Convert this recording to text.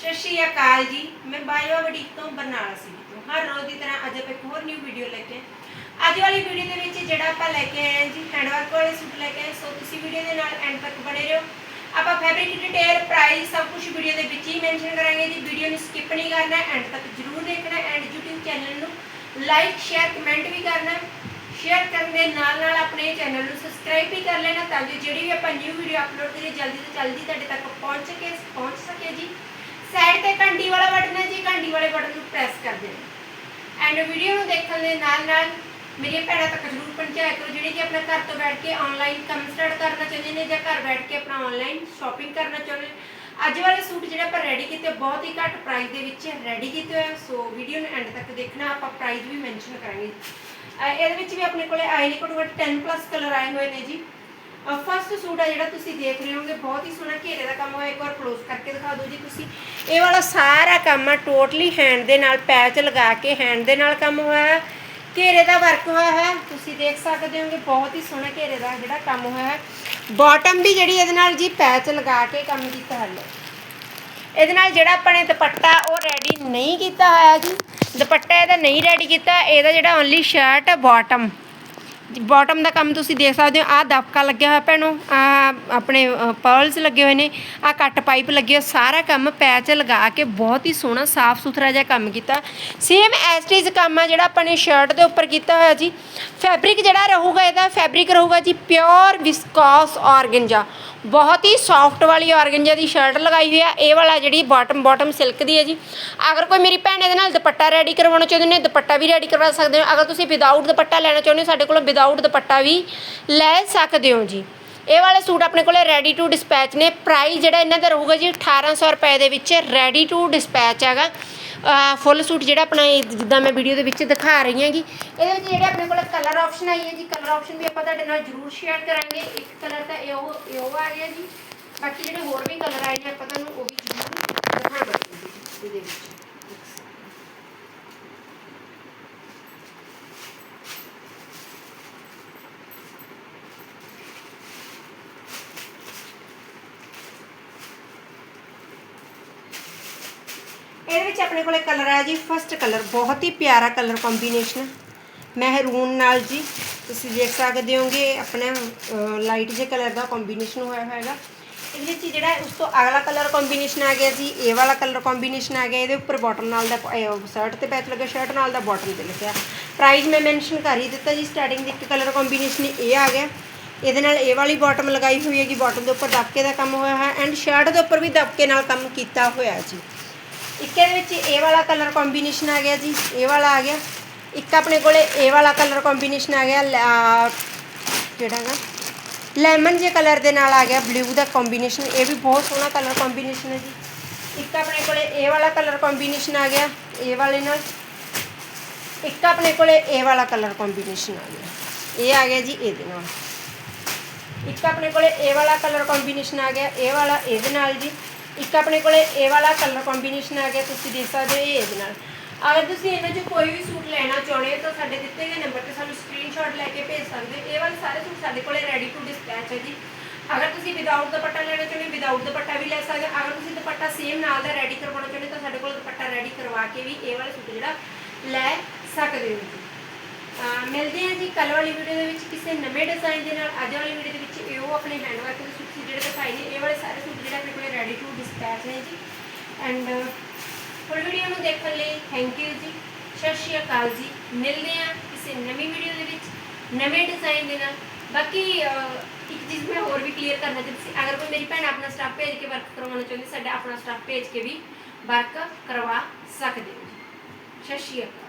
ਸਤਿ ਸ਼੍ਰੀ ਅਕਾਲ ਜੀ। ਮੈਂ ਬਾਇਓ ਬੁਟੀਕ ਤੋਂ ਬਰਨਾਲਾ ਸੀ ਤੋਂ। ਹਰ ਰੋਜ਼ ਦੀ ਤਰ੍ਹਾਂ ਅੱਜ ਆਪਾਂ ਇੱਕ ਹੋਰ ਨਿਊ ਵੀਡੀਓ ਲੈ ਕੇ ਅੱਜ ਵਾਲੀ ਵੀਡੀਓ ਦੇ ਵਿੱਚ ਜਿਹੜਾ ਆਪਾਂ ਲੈ ਕੇ ਆਏ ਹਾਂ ਜੀ ਹੈਂਡਵਰਕ ਵਾਲੇ ਸੂਟ ਲੈ ਕੇ ਆਏ। ਸੋ ਤੁਸੀਂ ਵੀਡੀਓ ਦੇ ਨਾਲ ਐਂਡ ਤੱਕ ਬਣੇ ਰਹੋ। ਆਪਾਂ ਫੈਬਰਿਕ ਡਿਟੇਲ ਪ੍ਰਾਈਸ ਸਭ ਕੁਝ ਵੀਡੀਓ ਦੇ ਵਿੱਚ ਹੀ ਮੈਂਸ਼ਨ ਕਰਾਂਗੇ ਜੀ। ਵੀਡੀਓ ਨੂੰ ਸਕਿਪ ਨਹੀਂ ਕਰਨਾ ਐਂਡ ਤੱਕ ਜਰੂਰ ਦੇਖਣਾ। ਐਂਡ YouTube ਚੈਨਲ ਨੂੰ ਲਾਈਕ ਸ਼ੇਅਰ ਕਮੈਂਟ ਵੀ ਕਰਨਾ। ਸ਼ੇਅਰ ਕਰਨ ਦੇ ਨਾਲ ਨਾਲ ਆਪਣੇ ਚੈਨਲ ਨੂੰ ਸਬਸਕ੍ਰਾਈਬ ਵੀ ਕਰ ਲੈਣਾ ਤਾਂ ਜੋ ਜਿਹੜੀ ਵੀ ਆਪਾਂ ਨਿਊ ਵੀਡੀਓ ਅਪਲੋਡ ਕਰੀਏ, ਜਲਦੀ ਤੋਂ ਜਲਦੀ ਤੁਹਾਡੇ ਤੱਕ ਪਹੁੰਚ ਸਕੇ ਪਹੁੰਚ ਸਕੇ ਜੀ। ਸਾਈਡ ਤੇ ਘੰਟੀ ਵਾਲਾ ਬਟਨ ਹੈ ਜੀ, ਘੰਟੀ ਵਾਲੇ ਬਟਨ ਨੂੰ ਪ੍ਰੈਸ ਕਰ ਦੇਣਾ ਐਂਡ ਵੀਡੀਓ ਨੂੰ ਦੇਖਣ ਦੇ ਨਾਲ ਨਾਲ ਮੇਰੀਆਂ ਭੈਣਾਂ ਤੱਕ ਜ਼ਰੂਰ ਪਹੁੰਚਾਇਆ ਕਰੋ, ਜਿਹੜੀ ਕਿ ਆਪਣਾ ਘਰ ਤੋਂ ਬੈਠ ਕੇ ਆਨਲਾਈਨ ਕੰਮ ਸਟਾਰਟ ਕਰਨਾ ਚਾਹੁੰਦੇ ਨੇ ਜਾਂ ਘਰ ਬੈਠ ਕੇ ਆਪਣਾ ਆਨਲਾਈਨ ਸ਼ਾਪਿੰਗ ਕਰਨਾ ਚਾਹੁੰਦੇ ਅੱਜ ਵਾਲੇ ਸੂਟ ਜਿਹੜਾ ਆਪਾਂ ਰੈਡੀ ਕੀਤੇ, ਬਹੁਤ ਹੀ ਘੱਟ ਪ੍ਰਾਈਸ ਦੇ ਵਿੱਚ ਰੈਡੀ ਕੀਤੇ ਹੋਏ ਸੋ ਵੀਡੀਓ ਨੂੰ ਐਂਡ ਤੱਕ ਦੇਖਣਾ, ਆਪਾਂ ਪ੍ਰਾਈਸ ਵੀ ਮੈਂਸ਼ਨ ਕਰਾਂਗੇ। ਇਹਦੇ ਵਿੱਚ ਵੀ ਆਪਣੇ ਕੋਲੇ ਆਏ ਨੇ ਘੱਟੋ ਘੱਟ 10 ਪਲੱਸ ਕਲਰ ਆਏ ਹੋਏ ਨੇ ਜੀ। ਫਸਟ ਸੂਟ ਆ ਜਿਹੜਾ ਤੁਸੀਂ ਦੇਖ ਰਹੇ ਹੋਗੇ ਬਹੁਤ ਹੀ ਸੋਹਣਾ ਘੇਰੇ ਦਾ ਕੰਮ ਹੋਇਆ, ਇੱਕ ਵਾਰ ਕਲੋਜ਼ ਕਰਕੇ ਦਿਖਾ ਦਿਓ ਜੀ ਤੁਸੀਂ। ਇਹ ਵਾਲਾ ਸਾਰਾ ਕੰਮ ਆ ਟੋਟਲੀ ਹੈਂਡ ਦੇ ਨਾਲ ਪੈਚ ਲਗਾ ਕੇ ਹੈਂਡ ਦੇ ਨਾਲ ਕੰਮ ਹੋਇਆ ਘੇਰੇ ਦਾ ਵਰਕ ਹੋਇਆ ਹੈ, ਤੁਸੀਂ ਦੇਖ ਸਕਦੇ ਹੋਗੇ ਬਹੁਤ ਹੀ ਸੋਹਣਾ ਘੇਰੇ ਦਾ ਜਿਹੜਾ ਕੰਮ ਹੋਇਆ ਹੈ। ਬਾਟਮ ਵੀ ਜਿਹੜੀ ਇਹਦੇ ਨਾਲ ਜੀ ਪੈਚ ਲਗਾ ਕੇ ਕੰਮ ਕੀਤਾ ਹੈ। ਇਹਦੇ ਨਾਲ ਜਿਹੜਾ ਆਪਾਂ ਨੇ ਦੁਪੱਟਾ ਉਹ ਰੈਡੀ ਨਹੀਂ ਕੀਤਾ ਹੋਇਆ ਜੀ। ਦੁਪੱਟਾ ਇਹਦਾ ਨਹੀਂ ਰੈਡੀ ਕੀਤਾ, ਇਹਦਾ ਜਿਹੜਾ ਓਨਲੀ ਸ਼ਰਟ ਬਾਟਮ ਬਾਟਮ ਦਾ ਕੰਮ ਤੁਸੀਂ ਦੇਖ ਸਕਦੇ ਹੋ। ਆਹ ਦਬਕਾ ਲੱਗਿਆ ਹੋਇਆ ਭੈਣੋ। ਆ ਆਪਣੇ ਪਰਲਸ ਲੱਗੇ ਹੋਏ ਨੇ। ਆ ਕੱਟ ਪਾਈਪ ਲੱਗੀ ਹੋਈ ਸਾਰਾ ਕੰਮ ਪੈਚ ਲਗਾ ਕੇ ਬਹੁਤ ਹੀ ਸੋਹਣਾ, ਸਾਫ਼ ਸੁਥਰਾ ਜਿਹਾ ਕੰਮ ਕੀਤਾ। ਸੇਮ ਐਸਟੀਜ਼ ਕੰਮ ਆ ਜਿਹੜਾ ਆਪਾਂ ਨੇ ਸ਼ਰਟ ਦੇ ਉੱਪਰ ਕੀਤਾ ਹੋਇਆ ਜੀ। ਫੈਬਰਿਕ ਜਿਹੜਾ ਰਹੂਗਾ, ਇਹਦਾ ਫੈਬਰਿਕ ਰਹੂਗਾ ਜੀ ਪਿਓਰ ਵਿਸਕੋਸ ਆਰਗੈਂਜਾ ਬਹੁਤ ਹੀ ਸੌਫਟ ਵਾਲੀ ਆਰਗੈਂਜਾ ਦੀ ਸ਼ਰਟ ਲਗਾਈ ਹੋਈ ਆ। ਇਹ ਵਾਲਾ ਜਿਹੜੀ ਬਾਟਮ ਬਾਟਮ ਸਿਲਕ ਦੀ ਹੈ ਜੀ। ਅਗਰ ਕੋਈ ਮੇਰੀ ਭੈਣ ਇਹਦੇ ਨਾਲ ਦੁਪੱਟਾ ਰੈਡੀ ਕਰਵਾਉਣਾ ਚਾਹੁੰਦੇ ਨੇ, ਦੁਪੱਟਾ ਵੀ ਰੈਡੀ ਕਰਵਾ ਸਕਦੇ ਹੋ। ਅਗਰ ਤੁਸੀਂ ਵਿਦਆਊਟ ਦੁਪੱਟਾ ਲੈਣਾ ਚਾਹੁੰਦੇ ਹੋ, ਸਾਡੇ ਕੋਲੋਂ ਵਿਦਆਊਟ ਦੁਪੱਟਾ ਵੀ ਲੈ ਸਕਦੇ ਹੋ ਜੀ। ਇਹ ਵਾਲੇ ਸੂਟ ਆਪਣੇ ਕੋਲੇ ਰੈਡੀ ਟੂ ਡਿਸਪੈਚ ਨੇ। ਪ੍ਰਾਈਸ ਜਿਹੜਾ ਇਹਨਾਂ ਦਾ ਰਹੂਗਾ ਜੀ 1800 ਰੁਪਏ ਦੇ ਵਿੱਚ ਰੈਡੀ ਟੂ ਡਿਸਪੈਚ ਹੈਗਾ। ਫੁੱਲ ਸੂਟ ਜਿਹੜਾ ਆਪਣਾ ਜਿੱਦਾਂ ਮੈਂ ਵੀਡੀਓ ਦੇ ਵਿੱਚ ਦਿਖਾ ਰਹੀ ਹਾਂਗੀ। ਇਹਦੇ ਵਿੱਚ ਜਿਹੜੇ ਆਪਣੇ ਕੋਲ ਕਲਰ ਆਪਸ਼ਨ ਆਈ ਹੈ ਜੀ। ਕਲਰ ਆਪਸ਼ਨ ਵੀ ਆਪਾਂ ਤੁਹਾਡੇ ਨਾਲ ਜ਼ਰੂਰ ਸ਼ੇਅਰ ਕਰਾਂਗੇ। ਇੱਕ ਕਲਰ ਤਾਂ ਇਹ ਉਹ ਇਹ ਉਹ ਆ ਗਿਆ ਜੀ। ਬਾਕੀ ਜਿਹੜੇ ਹੋਰ ਵੀ ਕਲਰ ਆਏ ਨੇ ਆਪਾਂ ਤੁਹਾਨੂੰ ਉਹ ਵੀ ਜ਼ਰੂਰ ਦਿਖਾਵਾਂਗੇ ਇਹਦੇ ਵਿੱਚ। ਇਹਦੇ ਵਿੱਚ ਆਪਣੇ ਕੋਲੇ ਕਲਰ ਆ ਜੀ ਫਸਟ ਕਲਰ ਬਹੁਤ ਹੀ ਪਿਆਰਾ ਕਲਰ ਕੰਬੀਨੇਸ਼ਨ ਮਹਿਰੂਨ ਨਾਲ ਜੀ, ਤੁਸੀਂ ਦੇਖ ਸਕਦੇ ਹੋਗੇ, ਆਪਣਾ ਲਾਈਟ ਜਿਹੇ ਕਲਰ ਦਾ ਕੰਬੀਨੇਸ਼ਨ ਹੋਇਆ ਹੈਗਾ ਇਹਦੇ ਵਿੱਚ ਜਿਹੜਾ ਉਸ ਤੋਂ ਅਗਲਾ ਕਲਰ ਕੰਬੀਨੇਸ਼ਨ ਆ ਗਿਆ ਜੀ, ਇਹ ਵਾਲਾ ਕਲਰ ਕੰਬੀਨੇਸ਼ਨ ਆ ਗਿਆ, ਇਹਦੇ ਉੱਪਰ ਬਾਟਮ ਨਾਲ ਦਾ ਸ਼ਰਟ ਤੇ ਪੈਚ ਲੱਗਾ ਸ਼ਰਟ ਨਾਲ ਦਾ ਬਾਟਮ ਤੇ ਲੱਗਿਆ। ਪ੍ਰਾਈਸ ਮੈਂ ਮੈਂਸ਼ਨ ਕਰ ਹੀ ਦਿੱਤਾ ਜੀ ਸਟਾਰਟਿੰਗ ਦੇ ਇੱਕ ਕਲਰ ਕੰਬੀਨੇਸ਼ਨ ਇਹ ਆ ਗਿਆ। ਇਹਦੇ ਨਾਲ ਇਹ ਵਾਲੀ ਬਾਟਮ ਲਗਾਈ ਹੋਈ ਹੈਗੀ ਬਾਟਮ ਦੇ ਉੱਪਰ ਦਬਕੇ ਦਾ ਕੰਮ ਹੋਇਆ ਹੈ ਐਂਡ ਸ਼ਰਟ ਦੇ ਉੱਪਰ ਵੀ ਦਬਕੇ ਨਾਲ ਕੰਮ ਕੀਤਾ ਹੋਇਆ ਜੀ। ਇੱਕ ਇਹਦੇ ਵਿੱਚ ਇਹ ਵਾਲਾ ਕਲਰ ਕੰਬੀਨੇਸ਼ਨ ਆ ਗਿਆ ਜੀ ਇਹ ਵਾਲਾ ਆ ਗਿਆ। ਇੱਕ ਆਪਣੇ ਕੋਲੇ ਇਹ ਵਾਲਾ ਕਲਰ ਕੰਬੀਨੇਸ਼ਨ ਆ ਗਿਆ, ਲ- ਆਹ ਕਿਹੜਾ ਹੈਗਾ ਲੈਮਨ ਜੇ ਕਲਰ ਦੇ ਨਾਲ ਆ ਗਿਆ ਬਲੂ ਦਾ ਕੰਬੀਨੇਸ਼ਨ ਇਹ ਵੀ ਬਹੁਤ ਸੋਹਣਾ ਕਲਰ ਕੰਬੀਨੇਸ਼ਨ ਹੈ ਜੀ। ਇੱਕ ਆਪਣੇ ਕੋਲੇ ਇਹ ਵਾਲਾ ਕਲਰ ਕੰਬੀਨੇਸ਼ਨ ਆ ਗਿਆ ਇਹ ਵਾਲੇ ਨਾਲ। ਇੱਕ ਆਪਣੇ ਕੋਲੇ ਇਹ ਵਾਲਾ ਕਲਰ ਕੰਬੀਨੇਸ਼ਨ ਆ ਗਿਆ। ਇਹ ਆ ਗਿਆ ਜੀ ਇਹਦੇ ਨਾਲ। ਇੱਕ ਆਪਣੇ ਕੋਲੇ ਇਹ ਵਾਲਾ ਕਲਰ ਕੰਬੀਨੇਸ਼ਨ ਆ ਗਿਆ ਇਹ ਵਾਲਾ ਇਹਦੇ ਨਾਲ ਜੀ। ਇੱਕ ਆਪਣੇ ਕੋਲੇ ਇਹ ਵਾਲਾ ਕਲਰ ਕੰਬੀਨੇਸ਼ਨ ਆ ਗਿਆ, ਤੁਸੀਂ ਦੇਖ ਸਕਦੇ ਹੋ ਇਹਦੇ ਨਾਲ। ਅਗਰ ਤੁਸੀਂ ਇਹਨਾਂ 'ਚੋਂ ਕੋਈ ਵੀ ਸੂਟ ਲੈਣਾ ਚਾਹੁੰਦੇ ਹੋ ਤਾਂ ਸਾਡੇ ਦਿੱਤੇ ਗਏ ਨੰਬਰ ਤੇ ਸਾਨੂੰ ਸਕਰੀਨਸ਼ਾਟ ਲੈ ਕੇ ਭੇਜ ਸਕਦੇ ਹੋ। ਇਹ ਵਾਲੇ ਸਾਰੇ ਸੂਟ ਸਾਡੇ ਕੋਲੇ ਰੈਡੀ ਟੂ ਡਿਸਪੈਚ ਹੈ ਜੀ। ਅਗਰ ਤੁਸੀਂ ਵਿਦਆਊਟ ਦੁਪੱਟਾ ਲੈਣਾ ਚਾਹੁੰਦੇ ਹੋ ਵਿਦਆਊਟ ਦੁਪੱਟਾ ਵੀ ਲੈ ਸਕਦੇ ਹੋ। ਅਗਰ ਤੁਸੀਂ ਦੁਪੱਟਾ ਸੇਮ ਨਾਲ ਦਾ ਰੈਡੀ ਕਰਵਾਉਣਾ ਚਾਹੁੰਦੇ ਹੋ, ਤਾਂ ਸਾਡੇ ਕੋਲ ਦੁਪੱਟਾ ਰੈਡੀ ਕਰਵਾ ਕੇ ਵੀ ਇਹ ਵਾਲਾ ਸੂਟ ਜਿਹੜਾ ਲੈ ਸਕਦੇ ਹੋ ਜੀ ਮਿਲਦੇ ਹਾਂ ਜੀ ਕੱਲ ਵਾਲੀ ਵੀਡੀਓ ਦੇ ਵਿੱਚ ਕਿਸੇ ਨਵੇਂ ਡਿਜ਼ਾਈਨ ਦੇ ਨਾਲ। ਅੱਜ ਵਾਲੀ ਵੀਡੀਓ ਦੇ ਵਿੱਚ ਇਹ ਉਹ ਆਪਣੇ ਹੈਂਡਵਰਕ ਦੇ ਸੂਟ ਜਿਹੜੇ ਦਿਖਾਏ ਨੇ, ਇਹ ਵਾਲੇ ਸਾਰੇ ਸੂਟ ਕੋਲੇ ਰੈਡੀ ਟੂ ਡਿਸਪੈਚ ਨੇ ਜੀ। ਐਂਡ ਫੁੱਲ ਵੀਡੀਓ ਨੂੰ ਦੇਖਣ ਲਈ ਥੈਂਕ ਯੂ ਜੀ। ਸਤਿ ਸ਼੍ਰੀ ਅਕਾਲ ਜੀ। ਮਿਲਦੇ ਹਾਂ ਕਿਸੇ ਨਵੀਂ ਵੀਡੀਓ ਦੇ ਵਿੱਚ, ਨਵੇਂ ਡਿਜ਼ਾਈਨ ਦੇ ਨਾਲ। ਬਾਕੀ ਇੱਕ ਚੀਜ਼ ਮੈਂ ਹੋਰ ਵੀ ਕਲੀਅਰ ਕਰਨਾ ਚਾਹੁੰਦੀ ਸੀ। ਅਗਰ ਕੋਈ ਮੇਰੀ ਭੈਣ ਆਪਣਾ ਸਟਾਫ ਭੇਜ ਕੇ ਵਰਕ ਕਰਵਾਉਣਾ ਚਾਹੁੰਦੀ, ਸਾਡਾ ਆਪਣਾ ਸਟਾਫ ਭੇਜ ਕੇ ਵੀ ਵਰਕ ਕਰਵਾ ਸਕਦੇ ਹੋ ਜੀ। ਸਤਿ ਸ਼੍ਰੀ ਅਕਾਲ।